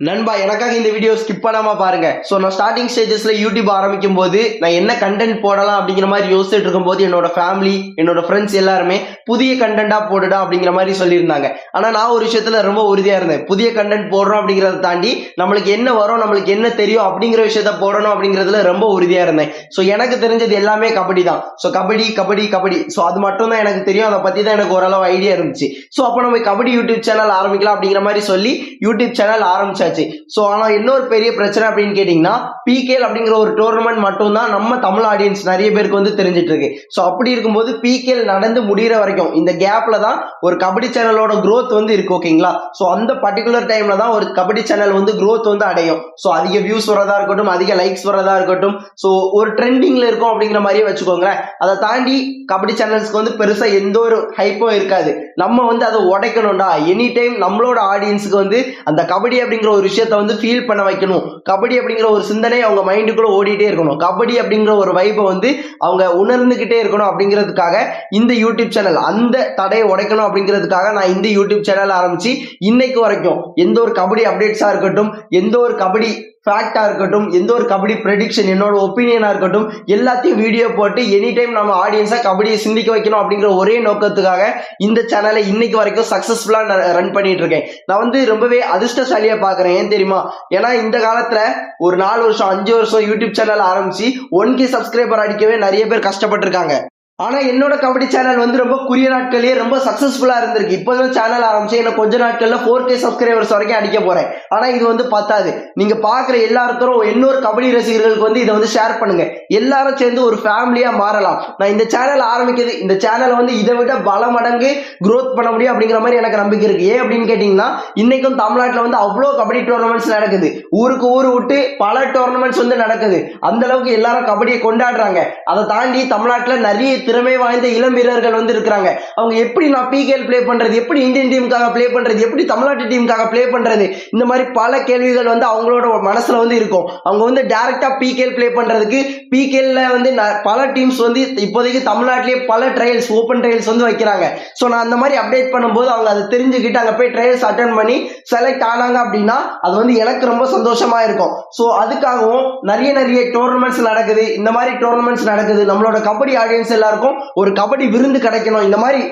நண்பா எனக்காக இந்த வீடியோ ஸ்கிப் பண்ணாம பாருங்க. ஸோ நான் ஸ்டார்டிங் ஸ்டேஜஸ்ல யூடியூப் ஆரம்பிக்கும் போது நான் என்ன கண்டென்ட் போடலாம் அப்படிங்கிற மாதிரி யோசிச்சுட்டு இருக்கும்போது என்னோட ஃபேமிலி என்னோட ஃப்ரெண்ட்ஸ் எல்லாருமே புதிய கண்டென்ட்டா போடுடா அப்படிங்கிற மாதிரி சொல்லியிருந்தாங்க. ஆனா நான் ஒரு விஷயத்துல ரொம்ப உறுதியா இருந்தேன். புதிய கண்டென்ட் போடுறோம் அப்படிங்கறத தாண்டி நம்மளுக்கு என்ன வரும் நம்மளுக்கு என்ன தெரியும் அப்படிங்கிற விஷயத்த போடணும் அப்படிங்கறதுல ரொம்ப உறுதியா இருந்தேன். ஸோ எனக்கு தெரிஞ்சது எல்லாமே கபடி தான். ஸோ கபடி கபடி கபடி. ஸோ அது மட்டும் தான் எனக்கு தெரியும். அதை பத்தி தான் எனக்கு ஓரளவு ஐடியா இருந்துச்சு. ஸோ அப்போ நம்ம கபடி யூடியூப் சேனல் ஆரம்பிக்கலாம் அப்படிங்கிற மாதிரி சொல்லி யூடியூப் சேனல் ஆரம்பிச்சாச்சு. ஸோ ஆனால் இன்னொரு பெரிய பிரச்சனை அப்படின்னு கேட்டிங்கன்னா பிகேல் அப்படிங்கிற ஒரு டோர்னமெண்ட் மட்டும் தான் நம்ம தமிழ் ஆடியன்ஸ் நிறைய பேருக்கு வந்து தெரிஞ்சிட்டு இருக்கு ஸோ அப்படி இருக்கும்போது பிகேல் நடந்து முடிகிற வரைக்கும் இந்த கேப்ல தான் ஒரு கபடி சேனலோட க்ரோத் வந்து இருக்கு ஓகேங்களா ஸோ அந்த பர்டிகுலர் டைம்ல தான் ஒரு கபடி சேனல் வந்து க்ரோத் வந்து அடையும். ஸோ அதிக வியூஸ் வரதா இருக்கட்டும் அதிக லைக்ஸ் வரதா இருக்கட்டும் ஸோ ஒரு ட்ரெண்டிங்ல இருக்கும் அப்படிங்கிற மாதிரியே வச்சுக்கோங்களேன். அதை தாண்டி கபடி சேனல்ஸ்க்கு வந்து பெருசா எந்த ஒரு ஹைப்பும் இருக்காது. நம்ம வந்து அதை உடைக்கணும்டா. எனி டைம் நம்மளோட ஆடியன்ஸுக்கு வந்து அந்த கபடி அப்படிங்கிற ஒரு விஷயத்த வந்து ஃபீல் பண்ண வைக்கணும். கபடி அப்படிங்கிற ஒரு சிந்தனை அவங்க மைண்டுக்குள்ள ஓடிட்டே இருக்கணும். கபடி அப்படிங்கிற ஒரு வைப்பை வந்து அவங்க உணர்ந்துகிட்டே இருக்கணும் அப்படிங்கிறதுக்காக இந்த யூடியூப் சேனல் அந்த தடையை உடைக்கணும் அப்படிங்கிறதுக்காக நான் இந்த யூடியூப் சேனல் ஆரம்பிச்சு இன்னைக்கு வரைக்கும் எந்த ஒரு கபடி அப்டேட்ஸா இருக்கட்டும் எந்த ஒரு கபடி ஃபேக்டாக இருக்கட்டும் எந்த ஒரு கபடி ப்ரெடிக்ஷன் என்னோட ஒப்பீனியனாக இருக்கட்டும் எல்லாத்தையும் வீடியோ போட்டு எனி டைம் நம்ம ஆடியன்ஸாக கபடியை சிந்திக்க வைக்கணும் அப்படிங்கிற ஒரே நோக்கத்துக்காக இந்த சேனலை இன்னைக்கு வரைக்கும் சக்ஸஸ்ஃபுல்லாக நான் ரன் பண்ணிட்டு இருக்கேன் நான் வந்து ரொம்பவே அதிர்ஷ்டசாலியாக பார்க்குறேன் ஏன் தெரியுமா? ஏன்னா இந்த காலத்தில் ஒரு நாலு வருஷம் அஞ்சு வருஷம் யூடியூப் சேனல் ஆரம்பிச்சு ஒன் கே சப்ஸ்கிரைபர் அடிக்கவே நிறைய பேர் கஷ்டப்பட்டிருக்காங்க. ஆனா என்னோட கபடி சேனல் வந்து ரொம்ப குறிய நாட்கள்லயே ரொம்ப சக்சஸ்ஃபுல்லா இருந்திருக்கு. இப்போதான் சேனல் ஆரம்பிச்சு. எனக்கு கொஞ்ச நாட்கள்ல ஃபோர் கே சப்ஸ்கிரைபர்ஸ் வரைக்கும் அடிக்க போறேன். ஆனா இது வந்து பத்தாது. நீங்க பாக்குற எல்லாருத்தரும் இன்னொரு கபடி ரசிகர்களுக்கு வந்து இதை வந்து ஷேர் பண்ணுங்க. எல்லாரும் சேர்ந்து ஒரு ஃபேமிலியா மாறலாம். நான் இந்த சேனல் ஆரம்பிக்கிறது இந்த சேனலை வந்து இதை விட பல மடங்கு க்ரோத் பண்ண முடியும் அப்படிங்கிற மாதிரி எனக்கு நம்பிக்கை இருக்கு. ஏன் அப்படின்னு கேட்டீங்கன்னா இன்னைக்கும் தமிழ்நாட்டில் வந்து அவ்வளோ கபடி டோர்னமெண்ட்ஸ் நடக்குது. ஊருக்கு ஊர் விட்டு பல டோர்னமெண்ட்ஸ் வந்து நடக்குது. அந்த அளவுக்கு எல்லாரும் கபடியை கொண்டாடுறாங்க. அதை தாண்டி தமிழ்நாட்டில் நிறைய திறமை வாய்ந்த இளம் வீரர்கள் வந்து இருக்கிறாங்க அவங்க எப்படி நான் பிகேல் ப்ளே பண்றது? எப்படி இந்தியன் டீமுக்காக ப்ளே பண்றது? எப்படி தமிழ்நாட்டு டீமுக்காக ப்ளே பண்றது? இந்த மாதிரி பல கேள்விகள் வந்து அவங்களோட மனசுல வந்து இருக்கும். அவங்க வந்து டைரக்டா பிகேல் ப்ளே பண்றதுக்கு பிகேல்ல வந்து ந- பல டீம்ஸ் வந்து இப்போதைக்கு தமிழ்நாட்டிலேயே பல ட்ரையல்ஸ் ஓப்பன் ட்ரையல்ஸ் வந்து வைக்கிறாங்க. ஸோ நான் அந்த மாதிரி அப்டேட் பண்ணும்போது அவங்க அதை தெரிஞ்சுக்கிட்டு அங்கே போய் ட்ரையல்ஸ் அட்டன் பண்ணி செலக்ட் ஆனாங்க அப்படின்னா அது வந்து எனக்கு ரொம்ப சந்தோஷமா இருக்கும். ஸோ அதுக்காகவும் நிறைய நிறைய டோர்னமெண்ட்ஸ் நடக்குது. இந்த மாதிரி டோர்னமெண்ட்ஸ் நடக்குது. நம்மளோட கபடி ஆடியன்ஸ் இருக்கும். ஒரு கபடி விருந்து கிடைக்கணும். இந்த மாதிரி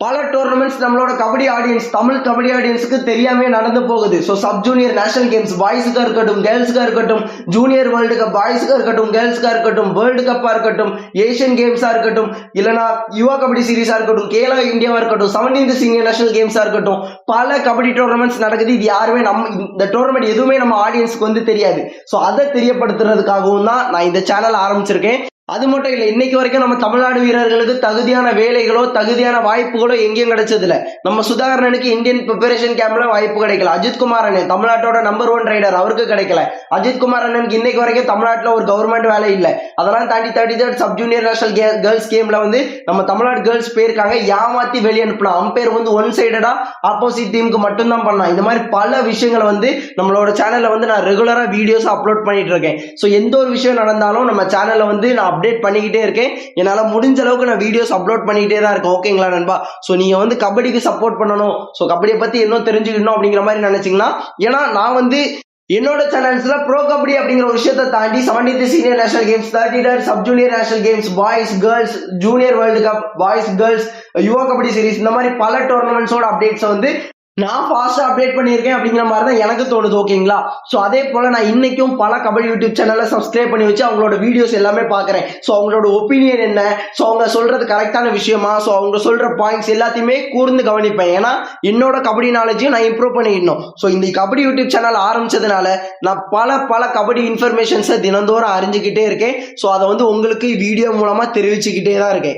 பல டோர்னமெண்ட்ஸ் நம்மளோட கபடி ஆடியன்ஸ் தமிழ் கபடி ஆடியன்ஸுக்கு தெரியாமே நடந்து போகுது. So sub junior national games பாய்ஸுக்காக இருக்கட்டும் கேர்ள்ஸுக்காக இருக்கட்டும் ஜூனியர் வேர்ல்டு கப் பாய்ஸுக்காக இருக்கட்டும் கேர்ள்ஸுக்காக இருக்கட்டும் வேர்ல்டு கப்பா இருக்கட்டும் ஏஷியன் கேம்ஸா இருக்கட்டும் இல்லைனா யுவா கபடி சீரிஸா இருக்கட்டும் கேலா இந்தியாவா இருக்கட்டும் செவன்டீன்த் சீனியர் நேஷனல் கேம்ஸா இருக்கட்டும் பல கபடி டோர்னமெண்ட்ஸ் நடக்குது. இது யாருமே நம்ம இந்த டோர்னமெண்ட் எதுவுமே நம்ம ஆடியன்ஸ்க்கு வந்து தெரியாது. ஸோ அதை தெரியப்படுத்துறதுக்காகவும் தான் நான் இந்த சேனல் ஆரம்பிச்சிருக்கேன். அது மட்டும் இல்லை இன்னைக்கு வரைக்கும் நம்ம தமிழ்நாடு வீரர்களுக்கு தகுதியான வேலைகளோ தகுதியான வாய்ப்புகளோ எங்கேயும் கிடைச்சதில்ல. நம்ம சுதாகரனுக்கு இந்தியன் ப்ரிப்பரேஷன் கேம்ப்ல வாய்ப்பு கிடைக்கல. அஜித் குமார் அண்ணன் தமிழ்நாட்டோட நம்பர் ஒன் ரைடர் அவருக்கு கிடைக்கல. அஜித் குமார் அண்ணனுக்கு இன்னைக்கு வரைக்கும் தமிழ்நாட்டில் ஒரு கவர்மெண்ட் வேலை இல்லை. அதெல்லாம் தாண்டி thirty third sub junior national girls கேம்ல வந்து நம்ம தமிழ்நாடு கேர்ள்ஸ் போயிருக்காங்க. ஏமாத்தி வெளியே அனுப்பலாம் அம்பையர் வந்து ஒன் சைடடா ஆப்போசிட் டீமுக்கு மட்டும்தான் பண்ணலாம். இந்த மாதிரி பல விஷயங்களை வந்து நம்மளோட சேனல்ல வந்து நான் ரெகுலரா வீடியோஸ் அப்லோட் பண்ணிட்டு இருக்கேன். ஸோ எந்த ஒரு விஷயம் நடந்தாலும் நம்ம சேனல்ல வந்து நான் அப்டேட் பண்ணிக்கிட்டே இருக்கேன். என்னால் முடிஞ்ச அளவுக்கு நான் வீடியோஸ் அப்லோட் பண்ணிக்கிட்டே தான் இருக்கேன். ஓகேங்களா நண்பா? ஸோ நீங்கள் வந்து கபடிக்கு சப்போர்ட் பண்ணணும். ஸோ கபடியை பற்றி இன்னும் தெரிஞ்சுக்கணும் அப்படிங்கிற மாதிரி நினச்சிங்கன்னா ஏன்னா நான் வந்து என்னோட சேனல்ஸ்ல ப்ரோ கபடி அப்படிங்கிற ஒரு விஷயத்தை தாண்டி three senior national games thirty sub junior national games boys girls junior world cup boys girls Yuva kabaddi series இந்த மாதிரி பல டோர்னமெண்ட்ஸோட அப்டேட்ஸ் வந்து நான் ஃபாஸ்ட்டாக அப்டேட் பண்ணியிருக்கேன் அப்படிங்கிற மாதிரி தான் எனக்கு தோணுது ஓகேங்களா ஸோ அதே போல் நான் இன்றைக்கும் பல கபடி யூடியூப் சேனலை சப்ஸ்கிரைப் பண்ணி வச்சு அவங்களோட வீடியோஸ் எல்லாமே பார்க்குறேன். ஸோ அவங்களோட ஒப்பீனியன் என்ன? ஸோ அவங்க சொல்கிறது கரெக்டான விஷயமா? ஸோ அவங்க சொல்கிற பாயிண்ட்ஸ் எல்லாத்தையுமே கூர்ந்து கவனிப்பேன். ஏன்னா என்னோட கபடி நாலேஜையும் நான் இம்ப்ரூவ் பண்ணிடணும். ஸோ இந்த கபடி யூடியூப் சேனல் ஆரம்பித்ததுனால நான் பல பல கபடி இன்ஃபர்மேஷன்ஸை தினந்தோறும் அறிஞ்சுக்கிட்டே இருக்கேன். ஸோ அதை வந்து உங்களுக்கு வீடியோ மூலமாக தெரிவிச்சுக்கிட்டே தான் இருக்கேன்.